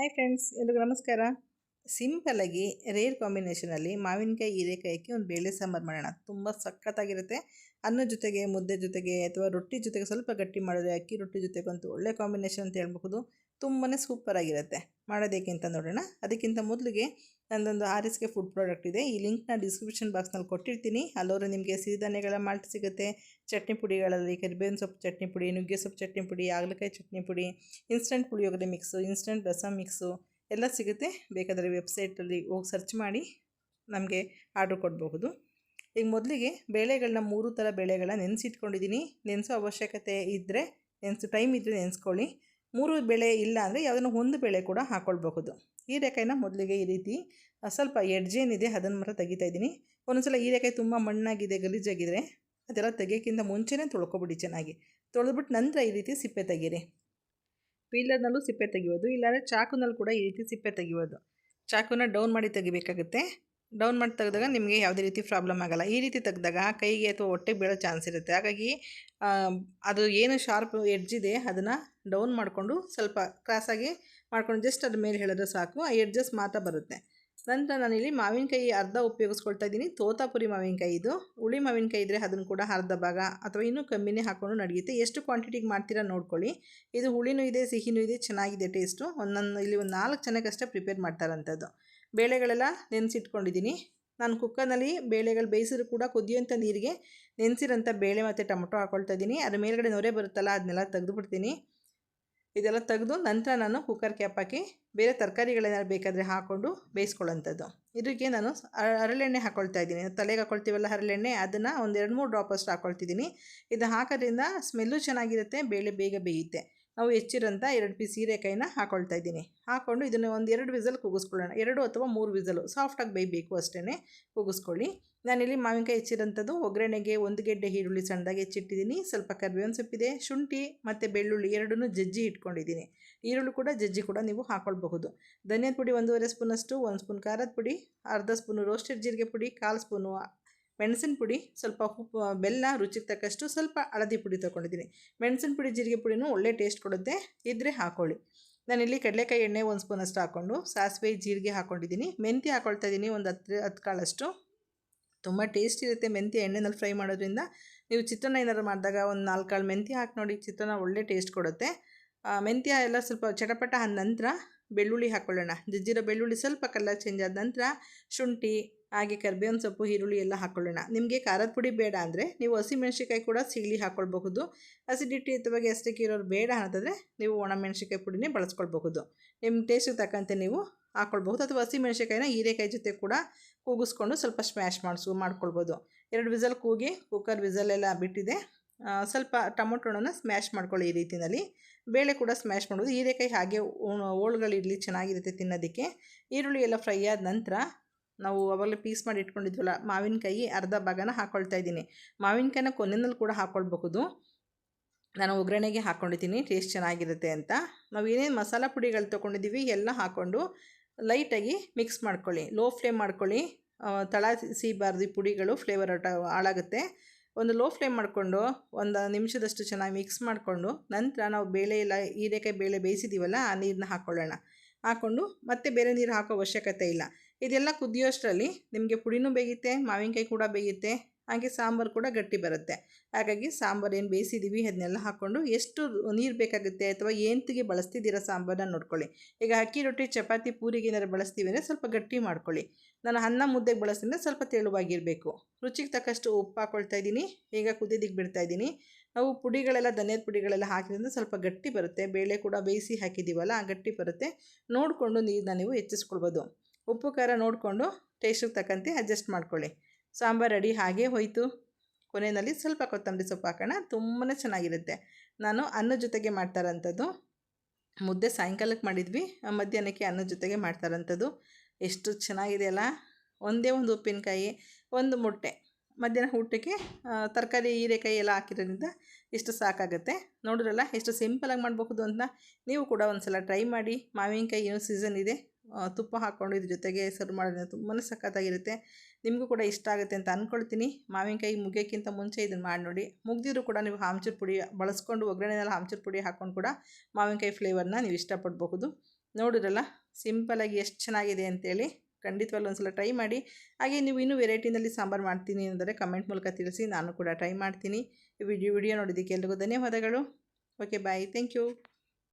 Hi friends ಎಲ್ರಿಗೂ ನಮಸ್ಕಾರ. ಸಿಂಪಲ್ಲಾಗಿ ರೇರ್ ಕಾಂಬಿನೇಷನಲ್ಲಿ ಮಾವಿನಕಾಯಿ, ಹೀರೆಕಾಯಿಗೆ ಒಂದು ಬೇಳೆ ಸಾಂಬಾರು ಮಾಡೋಣ. ತುಂಬ ಸಖತ್ತಾಗಿರುತ್ತೆ. ಅನ್ನ ಜೊತೆಗೆ, ಮುದ್ದೆ ಜೊತೆಗೆ ಅಥವಾ ರೊಟ್ಟಿ ಜೊತೆಗೆ ಸ್ವಲ್ಪ ಗಟ್ಟಿ ಮಾಡಿದ್ರೆ ಅಕ್ಕಿ ರೊಟ್ಟಿ ಜೊತೆಗಂತೂ ಒಳ್ಳೆ ಕಾಂಬಿನೇಷನ್ ಅಂತ ಹೇಳ್ಬಹುದು. ತುಂಬಾ ಸೂಪರಾಗಿರುತ್ತೆ ಮಾಡೋದಕ್ಕೆ ಅಂತ ನೋಡೋಣ. ಅದಕ್ಕಿಂತ ಮೊದಲಿಗೆ ನಂದೊಂದು R S K food product ಇದೆ. ಈ ಲಿಂಕ್ನ ಡಿಸ್ಕ್ರಿಪ್ಷನ್ ಬಾಕ್ಸ್ನಲ್ಲಿ ಕೊಟ್ಟಿರ್ತೀನಿ. ಅಲ್ಲೋರು ನಿಮಗೆ ಸಿರಿಧಾನ್ಯಗಳ ಮಾಲ್ಟ್ ಸಿಗುತ್ತೆ. ಚಟ್ನಿ ಪುಡಿಗಳಲ್ಲಿ ಕರಿಬೇವಿನ ಸೊಪ್ಪು ಚಟ್ನಿ ಪುಡಿ, ನುಗ್ಗೆ ಸೊಪ್ಪು ಚಟ್ನಿ ಪುಡಿ, ಹಾಗಲಕಾಯಿ ಚಟ್ನಿ ಪುಡಿ ಇನ್ಸ್ಟಂಟ್ ಪುಳಿಯೋಗರೆ ಮಿಕ್ಸು ಇನ್ಸ್ಟಂಟ್ ರಸ ಮಿಕ್ಸು ಎಲ್ಲ ಸಿಗುತ್ತೆ. ಬೇಕಾದರೆ ವೆಬ್ಸೈಟಲ್ಲಿ ಹೋಗಿ ಸರ್ಚ್ ಮಾಡಿ ನಮಗೆ ಆರ್ಡ್ರ್ ಕೊಡಬಹುದು. ಈಗ ಮೊದಲಿಗೆ ಬೇಳೆಗಳನ್ನ ಮೂರು ಥರ ಬೇಳೆಗಳನ್ನ ನೆನೆಸಿಟ್ಕೊಂಡಿದ್ದೀನಿ. ನೆನೆಸೋ ಅವಶ್ಯಕತೆ ಇದ್ದರೆ ನೆನೆಸು ಟೈಮ್ ಇದ್ದರೆ ನೆನೆಸ್ಕೊಳ್ಳಿ. ಮೂರು ಬೆಳೆ ಇಲ್ಲ ಅಂದರೆ ಯಾವುದನ್ನು ಒಂದು ಬೇಳೆ ಕೂಡ ಹಾಕ್ಕೊಳ್ಬಹುದು ಹೀರೆಕಾಯಿನ ಮೊದಲಿಗೆ ಈ ರೀತಿ ಸ್ವಲ್ಪ ಎಡ್ಜೇನಿದೆ, ಅದನ್ನು ಮಾತ್ರ ತೆಗಿತಾ ಇದ್ದೀನಿ. ಒಂದೊಂದ್ಸಲ ಹೀರೆಕಾಯಿ ತುಂಬ ಮಣ್ಣಾಗಿದೆ ಗಲೀಜಾಗಿದ್ರೆ ಅದೆಲ್ಲ ತೆಗಿಯೋಕ್ಕಿಂತ ಮುಂಚೆನೇ ತೊಳ್ಕೊಬಿಡಿ ಚೆನ್ನಾಗಿ. ತೊಳೆದ್ಬಿಟ್ಟು ನಂತರ ಈ ರೀತಿ ಸಿಪ್ಪೆ ತೆಗೀರಿ. ಪೀಲರ್ನಲ್ಲೂ ಸಿಪ್ಪೆ ತೆಗಿಯೋದು ಇಲ್ಲಾಂದರೆ ಚಾಕುನಲ್ಲಿ ಕೂಡ ಈ ರೀತಿ ಸಿಪ್ಪೆ ತೆಗಿಯೋದು ಚಾಕುನ ಡೌನ್ ಮಾಡಿ ತೆಗಿಬೇಕಾಗುತ್ತೆ. ಡೌನ್ ಮಾಡಿ ತೆಗೆದಾಗ ನಿಮಗೆ ಯಾವುದೇ ರೀತಿ ಪ್ರಾಬ್ಲಮ್ ಆಗಲ್ಲ. ಈ ರೀತಿ ತೆಗೆದಾಗ ಕೈಗೆ ಅಥವಾ ಹೊಟ್ಟೆಗೆ ಬೀಳೋ ಚಾನ್ಸ್ ಇರುತ್ತೆ. ಹಾಗಾಗಿ ಅದು ಏನು ಶಾರ್ಪ್ ಇದೆ, ಅದನ್ನು ಡೌನ್ ಮಾಡಿಕೊಂಡು ಸ್ವಲ್ಪ ಕ್ರಾಸಾಗಿ ಮಾಡ್ಕೊಂಡು ಜಸ್ಟ್ ಅದ್ರ ಮೇಲೆ ಹೇಳಿದ್ರೆ ಸಾಕು. ಆ ಎಡ್ಜಸ್ ಮಾತ್ರ ಬರುತ್ತೆ. ನಂತರ ನಾನಿಲ್ಲಿ ಮಾವಿನಕಾಯಿ ಅರ್ಧ ಉಪಯೋಗಿಸ್ಕೊಳ್ತಾ ಇದ್ದೀನಿ. ತೋತಾಪುರಿ ಮಾವಿನಕಾಯಿ ಇದು. ಹುಳಿ ಮಾವಿನಕಾಯಿ ಇದ್ದರೆ ಅದನ್ನು ಕೂಡ ಅರ್ಧ ಭಾಗ ಅಥವಾ ಇನ್ನೂ ಕಮ್ಮಿನೇ ಹಾಕ್ಕೊಂಡು ನಡೆಯುತ್ತೆ. ಎಷ್ಟು ಕ್ವಾಂಟಿಟಿಗೆ ಮಾಡ್ತೀರಾ ನೋಡ್ಕೊಳ್ಳಿ. ಇದು ಹುಳಿನೂ ಇದೆ, ಸಿಹಿನೂ ಇದೆ, ಚೆನ್ನಾಗಿದೆ ಟೇಸ್ಟು ಒಂದೊಂದು, ಇಲ್ಲಿ ಒಂದು ನಾಲ್ಕು ಜನಕ್ಕಷ್ಟೇ ಪ್ರಿಪೇರ್ ಮಾಡ್ತಾರಂಥದ್ದು ಬೇಳೆಗಳೆಲ್ಲ ನೆನೆಸಿಟ್ಕೊಂಡಿದ್ದೀನಿ. ನಾನು ಕುಕ್ಕರ್ನಲ್ಲಿ ಬೇಳೆಗಳು ಬೇಯಿಸಿದ್ರು ಕೂಡ ಕುದಿಯೋಂಥ ನೀರಿಗೆ ನೆನೆಸಿರೋಂಥ ಬೇಳೆ ಮತ್ತು ಟೊಮೊಟೊ ಹಾಕ್ಕೊಳ್ತಾ ಇದ್ದೀನಿ. ಅದ್ರ ಮೇಲ್ಗಡೆ ನೊರೆ ಬರುತ್ತಲ್ಲ, ಅದನ್ನೆಲ್ಲ ತೆಗೆದುಬಿಡ್ತೀನಿ. ಇದೆಲ್ಲ ತೆಗೆದು ನಂತರ ನಾನು ಕುಕ್ಕರ್ ಕ್ಯಾಪ್ ಹಾಕಿ ಬೇರೆ ತರಕಾರಿಗಳೇನಾದ್ರು ಬೇಕಾದರೆ ಹಾಕ್ಕೊಂಡು ಬೇಯಿಸ್ಕೊಳ್ಳೋಂಥದ್ದು. ಇದಕ್ಕೆ ನಾನು ಹರಳೆಣ್ಣೆ ಹಾಕ್ಕೊಳ್ತಾ ಇದ್ದೀನಿ. ತಲೆಗೆ ಹಾಕ್ಕೊಳ್ತೀವಲ್ಲ ಹರಳೆಣ್ಣೆ, ಅದನ್ನು ಒಂದು ಎರಡು ಮೂರು ಡ್ರಾಪಷ್ಟು ಹಾಕ್ಕೊಳ್ತಿದ್ದೀನಿ ಇದು ಹಾಕೋದ್ರಿಂದ ಸ್ಮೆಲ್ಲು ಚೆನ್ನಾಗಿರುತ್ತೆ, ಬೇಳೆ ಬೇಗ ಬೇಯುತ್ತೆ. ನಾವು ಹೆಚ್ಚಿರೋಂಥ ಎರಡು ಪೀಸ್ ಹೀರೆಕಾಯಿನ ಹಾಕ್ಕೊಳ್ತಾ ಇದ್ದೀನಿ. ಹಾಕ್ಕೊಂಡು ಇದನ್ನು ಒಂದು ಎರಡು ವಿಸಲ್ ಕೂಗಿಸ್ಕೊಳ್ಳೋಣ ಎರಡು ಅಥವಾ ಮೂರು ವಿಸಲು ಸಾಫ್ಟಾಗಿ ಬೇಯಬೇಕು ಅಷ್ಟೇ ಕೂಗಿಸ್ಕೊಳ್ಳಿ ನಾನಿಲ್ಲಿ ಮಾವಿನಕಾಯಿ ಹೆಚ್ಚಿರೋಂಥದ್ದು ಒಗ್ಗರಣೆಗೆ ಒಂದು ಗೆಡ್ಡೆ ಈರುಳ್ಳಿ ಸಣ್ಣದಾಗಿ ಹೆಚ್ಚಿಟ್ಟಿದ್ದೀನಿ. ಸ್ವಲ್ಪ ಕರಿಬೇವಿನ ಸೊಪ್ಪಿದೆ, ಶುಂಠಿ ಮತ್ತು ಬೆಳ್ಳುಳ್ಳಿ ಎರಡನ್ನೂ ಜಜ್ಜಿ ಇಟ್ಕೊಂಡಿದ್ದೀನಿ. ಈರುಳ್ಳಿ ಕೂಡ ಜಜ್ಜಿ ಕೂಡ ನೀವು ಹಾಕ್ಕೊಳ್ಬಹುದು ಧನಿಯದ ಪುಡಿ ಒಂದೂವರೆ ಸ್ಪೂನಷ್ಟು, ಒಂದು ಸ್ಪೂನ್ ಖಾರದ ಪುಡಿ, ಅರ್ಧ ಸ್ಪೂನು ರೋಸ್ಟೆಡ್ ಜೀರಿಗೆ ಪುಡಿ, ಕಾಲು ಸ್ಪೂನು ಮೆಣಸಿನ ಪುಡಿ ಸ್ವಲ್ಪ ಉಪ್ಪು ಬೆಲ್ಲ ರುಚಿಗೆ ತಕ್ಕಷ್ಟು ಸ್ವಲ್ಪ ಹಳದಿ ಪುಡಿ ತೊಗೊಂಡಿದ್ದೀನಿ. ಮೆಣಸಿನ ಪುಡಿ, ಜೀರಿಗೆ ಪುಡಿನೂ ಒಳ್ಳೆ ಟೇಸ್ಟ್ ಕೊಡುತ್ತೆ ಇದ್ದರೆ ಹಾಕ್ಕೊಳ್ಳಿ ನಾನಿಲ್ಲಿ ಕಡಲೆಕಾಯಿ ಎಣ್ಣೆ ಒಂದು ಸ್ಪೂನಷ್ಟು ಹಾಕ್ಕೊಂಡು ಸಾಸಿವೆ, ಜೀರಿಗೆ ಹಾಕ್ಕೊಂಡಿದ್ದೀನಿ ಮೆಂತ್ಯ ಹಾಕ್ಕೊಳ್ತಾ ಇದ್ದೀನಿ ಒಂದು ಹತ್ತು ಹತ್ತು ಕಾಳಷ್ಟು. ತುಂಬ ಟೇಸ್ಟ್ ಇರುತ್ತೆ ಮೆಂತ್ಯ ಎಣ್ಣೆನಲ್ಲಿ ಫ್ರೈ ಮಾಡೋದ್ರಿಂದ. ನೀವು ಚಿತ್ರಾನ್ನ ಏನಾದ್ರು ಮಾಡಿದಾಗ ಒಂದು ನಾಲ್ಕು ಕಾಳು ಮೆಂತ್ಯ ಹಾಕಿ ನೋಡಿ, ಚಿತ್ರಾನ್ನ ಒಳ್ಳೆ ಟೇಸ್ಟ್ ಕೊಡುತ್ತೆ. ಮೆಂತ್ಯ ಎಲ್ಲ ಸ್ವಲ್ಪ ಚಟಪಟ ಆದ ನಂತರ ಬೆಳ್ಳುಳ್ಳಿ ಹಾಕ್ಕೊಳ್ಳೋಣ ಜಜ್ಜಿರೋ ಬೆಳ್ಳುಳ್ಳಿ ಸ್ವಲ್ಪ ಕಲರ್ ಚೇಂಜ್ ಆದ ನಂತರ ಶುಂಠಿ, ಹಾಗೆ ಕರ್ಬೇವಿನ ಸೊಪ್ಪು, ಈರುಳ್ಳಿ ಎಲ್ಲ ಹಾಕ್ಕೊಳ್ಳೋಣ ನಿಮಗೆ ಖಾರದ ಪುಡಿ ಬೇಡ ಅಂದರೆ ನೀವು ಹಸಿಮೆಣ್ಸಿಕಾಯಿ ಕೂಡ ಸೀಳಿ ಹಾಕ್ಕೊಳ್ಬಹುದು ಅಸಿಡಿಟಿ ಅಥವಾ ಗ್ಯಾಸ್ಟ್ರಿಕ್ ಇರೋರು ಬೇಡ ಅಂತಂದರೆ ನೀವು ಒಣಮೆಣ್ಸಿಕಾಯಿ ಪುಡಿನೇ ಬಳಸ್ಕೊಳ್ಬಹುದು. ನಿಮ್ಮ ಟೇಸ್ಟಿಗೆ ತಕ್ಕಂತೆ ನೀವು ಹಾಕ್ಕೊಳ್ಬಹುದು ಅಥವಾ ಹಸಿಮೆಣ್ಸಿಕಾಯಿನ ಹೀರೆಕಾಯಿ ಜೊತೆ ಕೂಡ ಕೂಗಿಸ್ಕೊಂಡು ಸ್ವಲ್ಪ ಸ್ಮ್ಯಾಶ್ ಮಾಡಿಸು ಮಾಡ್ಕೊಳ್ಬೋದು ಎರಡು ವಿಸಲ್ ಕೂಗಿ ಕುಕ್ಕರ್ ವಿಸಲೆಲ್ಲ ಬಿಟ್ಟಿದೆ. ಸ್ವಲ್ಪ ಟೊಮೊಟೊನ ಸ್ಮ್ಯಾಶ್ ಮಾಡ್ಕೊಳ್ಳಿ ಈ ರೀತಿಯಲ್ಲಿ ಬೇಳೆ ಕೂಡ ಸ್ಮ್ಯಾಶ್ ಮಾಡೋದು. ಹೀರೆಕಾಯಿ ಹಾಗೆ ಓಳುಗಳಿರಲಿ ಚೆನ್ನಾಗಿರುತ್ತೆ ತಿನ್ನೋದಕ್ಕೆ. ಈರುಳ್ಳಿ ಎಲ್ಲ ಫ್ರೈ ಆದ ನಂತರ ನಾವು ಅವಾಗಲೇ ಪೀಸ್ ಮಾಡಿ ಇಟ್ಕೊಂಡಿದ್ವಲ್ಲ, ಮಾವಿನಕಾಯಿ ಅರ್ಧ ಭಾಗನ ಹಾಕ್ಕೊಳ್ತಾ ಇದ್ದೀನಿ. ಮಾವಿನಕಾಯಿನ ಕೊನೆಯಲ್ಲಿ ಕೂಡ ಹಾಕ್ಕೊಳ್ಬಹುದು ನಾನು ಒಗ್ಗರಣೆಗೆ ಹಾಕ್ಕೊಂಡಿದ್ದೀನಿ ಟೇಸ್ಟ್ ಚೆನ್ನಾಗಿರುತ್ತೆ ಅಂತ. ನಾವು ಏನೇನು ಮಸಾಲ ಪುಡಿಗಳು ತೊಗೊಂಡಿದ್ದೀವಿ ಎಲ್ಲ ಹಾಕ್ಕೊಂಡು ಲೈಟಾಗಿ ಮಿಕ್ಸ್ ಮಾಡ್ಕೊಳ್ಳಿ. ಲೋ ಫ್ಲೇಮ್ ಮಾಡ್ಕೊಳ್ಳಿ. ತಳ ಸಿಬಾರ್ದು ಪುಡಿಗಳು ಫ್ಲೇವರ್ ಹಾಳಾಗುತ್ತೆ. ಒಂದು ಲೋ ಫ್ಲೇಮ್ ಮಾಡಿಕೊಂಡು ಒಂದು ನಿಮಿಷದಷ್ಟು ಚೆನ್ನಾಗಿ ಮಿಕ್ಸ್ ಮಾಡಿಕೊಂಡು ನಂತರ ನಾವು ಬೇಳೆ ಎಲ್ಲ ಹೀರೆಕಾಯಿ ಬೇಳೆ ಬೇಯಿಸಿದ್ದೀವಲ್ಲ ಆ ನೀರನ್ನ ಹಾಕ್ಕೊಳ್ಳೋಣ ಹಾಕ್ಕೊಂಡು ಮತ್ತೆ ಬೇರೆ ನೀರು ಹಾಕೋ ಅವಶ್ಯಕತೆ ಇಲ್ಲ. ಇದೆಲ್ಲ ಕುದಿಯೋಷ್ಟರಲ್ಲಿ ನಿಮಗೆ ಪುಡಿನೂ ಬೇಯುತ್ತೆ, ಮಾವಿನಕಾಯಿ ಕೂಡ ಬೇಯುತ್ತೆ ಹಾಗೆ ಸಾಂಬಾರು ಕೂಡ ಗಟ್ಟಿ ಬರುತ್ತೆ. ಹಾಗಾಗಿ ಸಾಂಬಾರು ಏನು ಬೇಯಿಸಿದ್ದೀವಿ ಅದನ್ನೆಲ್ಲ ಹಾಕ್ಕೊಂಡು ಎಷ್ಟು ನೀರು ಬೇಕಾಗುತ್ತೆ ಅಥವಾ ಏಂತಿಗೆ ಬಳಸ್ತಿದ್ದೀರಾ ಸಾಂಬಾರನ್ನ ನೋಡ್ಕೊಳ್ಳಿ. ಈಗ ಅಕ್ಕಿ ರೊಟ್ಟಿ, ಚಪಾತಿ, ಪೂರಿಗೆ ಏನಾರು ಬಳಸ್ತೀವಿ ಅಂದರೆ ಸ್ವಲ್ಪ ಗಟ್ಟಿ ಮಾಡ್ಕೊಳ್ಳಿ. ನಾನು ಅನ್ನ ಮುದ್ದೆಗೆ ಬಳಸ್ತೀನಿ ಸ್ವಲ್ಪ ತೆಳುವಾಗಿರಬೇಕು. ರುಚಿಗೆ ತಕ್ಕಷ್ಟು ಉಪ್ಪು ಹಾಕ್ಕೊಳ್ತಾ ಇದ್ದೀನಿ, ಈಗ ಕುದಿದಿಗೆ ಬಿಡ್ತಾ ಇದ್ದೀನಿ. ನಾವು ಪುಡಿಗಳೆಲ್ಲ, ಧನ್ಯದ ಪುಡಿಗಳೆಲ್ಲ ಹಾಕಿದ್ರಿಂದ ಸ್ವಲ್ಪ ಗಟ್ಟಿ ಬರುತ್ತೆ. ಬೇಳೆ ಕೂಡ ಬೇಯಿಸಿ ಹಾಕಿದ್ದೀವಲ್ಲ ಗಟ್ಟಿ ಬರುತ್ತೆ. ನೋಡಿಕೊಂಡು ನೀರನ್ನ ನೀವು ಹೆಚ್ಚಿಸ್ಕೊಳ್ಬೋದು. ಉಪ್ಪು ಖಾರ ನೋಡಿಕೊಂಡು ಟೇಸ್ಟಿಗೆ ತಕ್ಕಂತೆ ಅಡ್ಜಸ್ಟ್ ಮಾಡ್ಕೊಳ್ಳಿ. ಸಾಂಬಾರು ರೆಡಿ ಹಾಗೇ ಹೋಯಿತು. ಕೊನೆಯಲ್ಲಿ ಸ್ವಲ್ಪ ಕೊತ್ತಂಬರಿ ಸೊಪ್ಪು ಹಾಕೋಣ ತುಂಬಾ ಚೆನ್ನಾಗಿರುತ್ತೆ. ನಾನು ಅನ್ನ ಜೊತೆಗೆ ಮಾಡ್ತಾರಂಥದ್ದು. ಮುದ್ದೆ ಸಾಯಂಕಾಲಕ್ಕೆ ಮಾಡಿದ್ವಿ, ಮಧ್ಯಾಹ್ನಕ್ಕೆ ಅನ್ನ ಜೊತೆಗೆ ಮಾಡ್ತಾರಂಥದ್ದು. ಎಷ್ಟು ಚೆನ್ನಾಗಿದೆ ಅಲ್ಲ. ಒಂದೇ ಒಂದು ಉಪ್ಪಿನಕಾಯಿ, ಒಂದು ಮೊಟ್ಟೆ. ಮಧ್ಯಾಹ್ನ ಊಟಕ್ಕೆ ತರಕಾರಿ, ಹೀರೆಕಾಯಿ ಎಲ್ಲ ಹಾಕಿರೋದ್ರಿಂದ ಇಷ್ಟು ಸಾಕಾಗುತ್ತೆ. ನೋಡಿದ್ರಲ್ಲ, ಎಷ್ಟು ಸಿಂಪಲಾಗಿ ಮಾಡಬಹುದು ಅಂತ ನೀವು ಕೂಡ ಒಂದು ಸಲ ಟ್ರೈ ಮಾಡಿ. ಮಾವಿನಕಾಯಿ ಏನು ಸೀಸನ್ ಇದೆ. ತುಪ್ಪ ಹಾಕ್ಕೊಂಡು ಇದ್ರ ಜೊತೆಗೆ ಸರ್ವ್ ಮಾಡೋದ್ರಿಂದ ತುಂಬಾ ಸಖತ್ತಾಗಿರುತ್ತೆ ನಿಮಗೂ ಕೂಡ ಇಷ್ಟ ಆಗುತ್ತೆ ಅಂತ ಅಂದ್ಕೊಳ್ತೀನಿ ಮಾವಿನಕಾಯಿ ಮುಗಿಯೋಕ್ಕಿಂತ ಮುಂಚೆ ಇದನ್ನು ಮಾಡಿ ನೋಡಿ. ಮುಗ್ದಿದ್ರು ಕೂಡ ನೀವು ಆಮ್ಚೂರು ಪುಡಿ ಬಳಸ್ಕೊಂಡು ಒಗ್ಗರಣೆನಲ್ಲಿ ಆಮ್ಚೂರು ಪುಡಿ ಹಾಕ್ಕೊಂಡು ಕೂಡ ಮಾವಿನಕಾಯಿ ಫ್ಲೇವರ್ನ ನೀವು ಇಷ್ಟಪಡಬಹುದು. ನೋಡಿದ್ರಲ್ಲ ಸಿಂಪಲಾಗಿ ಎಷ್ಟು ಚೆನ್ನಾಗಿದೆ ಅಂತೇಳಿ ಖಂಡಿತವಾಗ್ಲೂ ಒಂದ್ಸಲ ಟ್ರೈ ಮಾಡಿ. ಹಾಗೆ ನೀವು ಇನ್ನೂ ವೆರೈಟಿನಲ್ಲಿ ಸಾಂಬಾರು ಮಾಡ್ತೀನಿ ಅಂದರೆ ಕಮೆಂಟ್ ಮೂಲಕ ತಿಳಿಸಿ ನಾನು ಕೂಡ ಟ್ರೈ ಮಾಡ್ತೀನಿ. ವಿಡಿಯೋ ವಿಡಿಯೋ ನೋಡಿದ್ದಕ್ಕೆ ಎಲ್ರಿಗೂ ಧನ್ಯವಾದಗಳು. Okay bye thank you